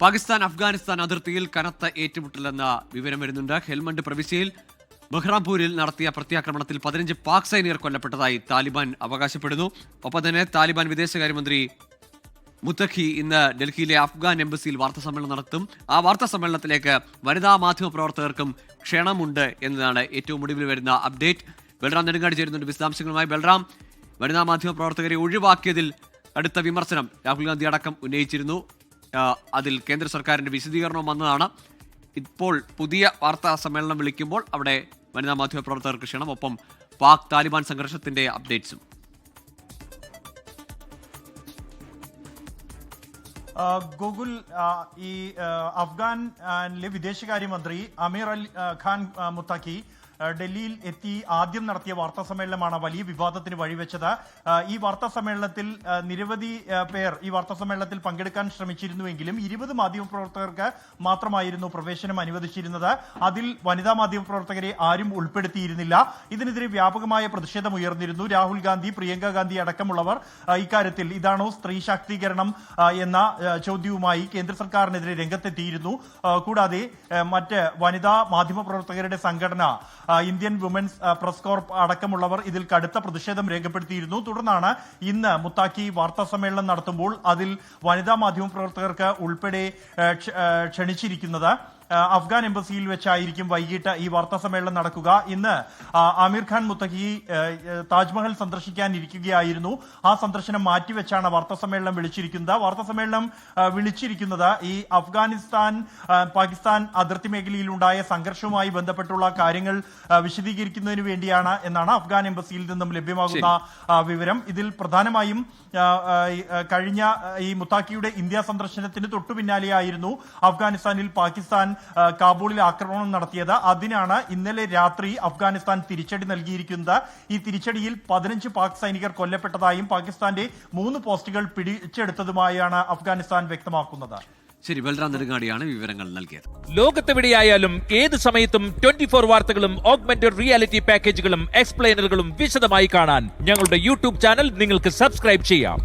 പാകിസ്ഥാൻ അഫ്ഗാനിസ്ഥാൻ അതിർത്തിയിൽ കനത്ത ഏറ്റുമുട്ടലെന്ന വിവരം വരുന്നുണ്ട്. ഹെൽമണ്ട് പ്രവിശ്യയിൽ ബഹ്റാംപൂരിൽ നടത്തിയ പ്രത്യാക്രമണത്തിൽ പതിനഞ്ച് പാക് സൈനികർ കൊല്ലപ്പെട്ടതായി താലിബാൻ അവകാശപ്പെടുന്നു. ഒപ്പം തന്നെ താലിബാൻ വിദേശകാര്യമന്ത്രി മുത്തഖി ഇന്ന് ഡൽഹിയിലെ അഫ്ഗാൻ എംബസിയിൽ വാർത്താ സമ്മേളനം നടത്തും. ആ വാർത്താ സമ്മേളനത്തിലേക്ക് വനിതാ മാധ്യമ പ്രവർത്തകർക്കും ക്ഷണമുണ്ട് എന്നതാണ് ഏറ്റവും ഒടുവിൽ വരുന്ന അപ്ഡേറ്റ്. ബൽറാം നെടുങ്ങാടി ചേരുന്നുണ്ട് വിശദാംശങ്ങളുമായി. ബൽറാം വനിതാ മാധ്യമ പ്രവർത്തകരെ ഒഴിവാക്കിയതിൽ അടുത്ത വിമർശനം രാഹുൽ ഗാന്ധി അടക്കം ഉന്നയിച്ചിരുന്നു. അതിൽ കേന്ദ്ര സർക്കാരിന്റെ വിശദീകരണം വന്നതാണ്. ഇപ്പോൾ പുതിയ വാർത്താ സമ്മേളനം വിളിക്കുമ്പോൾ അവിടെ വനിതാ മാധ്യമ പ്രവർത്തകർക്ക് ക്ഷണം ഒപ്പം പാക് താലിബാൻ സംഘർഷത്തിന്റെ അപ്ഡേറ്റ്സും. ഗൂഗിൾ ഈ അഫ്ഗാനിലെ വിദേശകാര്യമന്ത്രി അമീർ അൽ ഖാൻ മുത്താക്കി ഡൽഹിയിൽ എത്തി ആദ്യം നടത്തിയ വാർത്താ സമ്മേളനമാണ് വലിയ വിവാദത്തിന് വഴിവെച്ചത്. ഈ വാർത്താ സമ്മേളനത്തിൽ നിരവധി പേർ ഈ വാർത്താ സമ്മേളനത്തിൽ പങ്കെടുക്കാൻ ശ്രമിച്ചിരുന്നുവെങ്കിലും ഇരുപത് മാധ്യമപ്രവർത്തകർക്ക് മാത്രമായിരുന്നു പ്രവേശനം അനുവദിച്ചിരുന്നത്. അതിൽ വനിതാ മാധ്യമപ്രവർത്തകരെ ആരും ഉൾപ്പെടുത്തിയിരുന്നില്ല. ഇതിനെതിരെ വ്യാപകമായ പ്രതിഷേധം ഉയർന്നിരുന്നു. രാഹുൽ ഗാന്ധി പ്രിയങ്ക ഗാന്ധി അടക്കമുള്ളവർ ഇക്കാര്യത്തിൽ ഇതാണോ സ്ത്രീ ശാക്തീകരണം എന്ന ചോദ്യവുമായി കേന്ദ്ര സർക്കാരിനെതിരെ രംഗത്തെത്തിയിരുന്നു. കൂടാതെ മറ്റ് വനിതാ മാധ്യമപ്രവർത്തകരുടെ സംഘടന ഇന്ത്യൻ വുമൻസ് പ്രസ് കോർപ്പ് അടക്കമുള്ളവർ ഇതിൽ കടുത്ത പ്രതിഷേധം രേഖപ്പെടുത്തിയിരുന്നു. തുടർന്നാണ് ഇന്ന് മുത്താക്കി വാർത്താ സമ്മേളനം നടത്തുമ്പോൾ അതിൽ വനിതാ മാധ്യമ പ്രവർത്തകർക്ക് ഉൾപ്പെടെ ക്ഷണിച്ചിരിക്കുന്നത്. അഫ്ഗാൻ എംബസിയിൽ വെച്ചായിരിക്കും വൈകിട്ട് ഈ വാർത്താ സമ്മേളനം നടക്കുക. ഇന്ന് അമീർ ആമിർ ഖാൻ മുത്തഖി താജ്മഹൽ സന്ദർശിക്കാനിരിക്കുകയായിരുന്നു. ആ സന്ദർശനം മാറ്റിവെച്ചാണ് വാർത്താ സമ്മേളനം വിളിച്ചിരിക്കുന്നത്. വാർത്താ സമ്മേളനം വിളിച്ചിരിക്കുന്നത് ഈ അഫ്ഗാനിസ്ഥാൻ പാകിസ്ഥാൻ അതിർത്തി മേഖലയിലുണ്ടായ സംഘർഷവുമായി ബന്ധപ്പെട്ടുള്ള കാര്യങ്ങൾ വിശദീകരിക്കുന്നതിന് വേണ്ടിയാണ് എന്നാണ് അഫ്ഗാൻ എംബസിയിൽ നിന്നും ലഭ്യമാകുന്ന വിവരം. ഇതിൽ പ്രധാനമായും കഴിഞ്ഞ ഈ മുത്താക്കിയുടെ ഇന്ത്യ സന്ദർശനത്തിന് തൊട്ടു പിന്നാലെയായിരുന്നു അഫ്ഗാനിസ്ഥാനിൽ പാകിസ്ഥാൻ കാബൂളിൽ ആക്രമണം നടത്തിയത്. അതിനാണ് ഇന്നലെ രാത്രി അഫ്ഗാനിസ്ഥാൻ തിരിച്ചടി നൽകിയിരിക്കുന്നത്. ഈ തിരിച്ചടിയിൽ പതിനഞ്ച് പാക് സൈനികർ കൊല്ലപ്പെട്ടതായും പാകിസ്ഥാന്റെ മൂന്ന് പോസ്റ്റുകൾ പിടിച്ചെടുത്തതുമായാണ് അഫ്ഗാനിസ്ഥാൻ വ്യക്തമാക്കുന്നത്. ശരി ബൽറാം നെടുങ്ങാടിയാണ് വിവരങ്ങൾ നൽകിയത്. ലോകത്തെവിടെയായാലും ഏത് സമയത്തും ട്വന്റി ഫോർ വാർത്തകളും ഓഗ്മെന്റഡ് റിയാലിറ്റി പാക്കേജുകളും എക്സ്പ്ലെയിനറുകളും വിശദമായി കാണാൻ ഞങ്ങളുടെ യൂട്യൂബ് ചാനൽ നിങ്ങൾക്ക് സബ്സ്ക്രൈബ് ചെയ്യാം.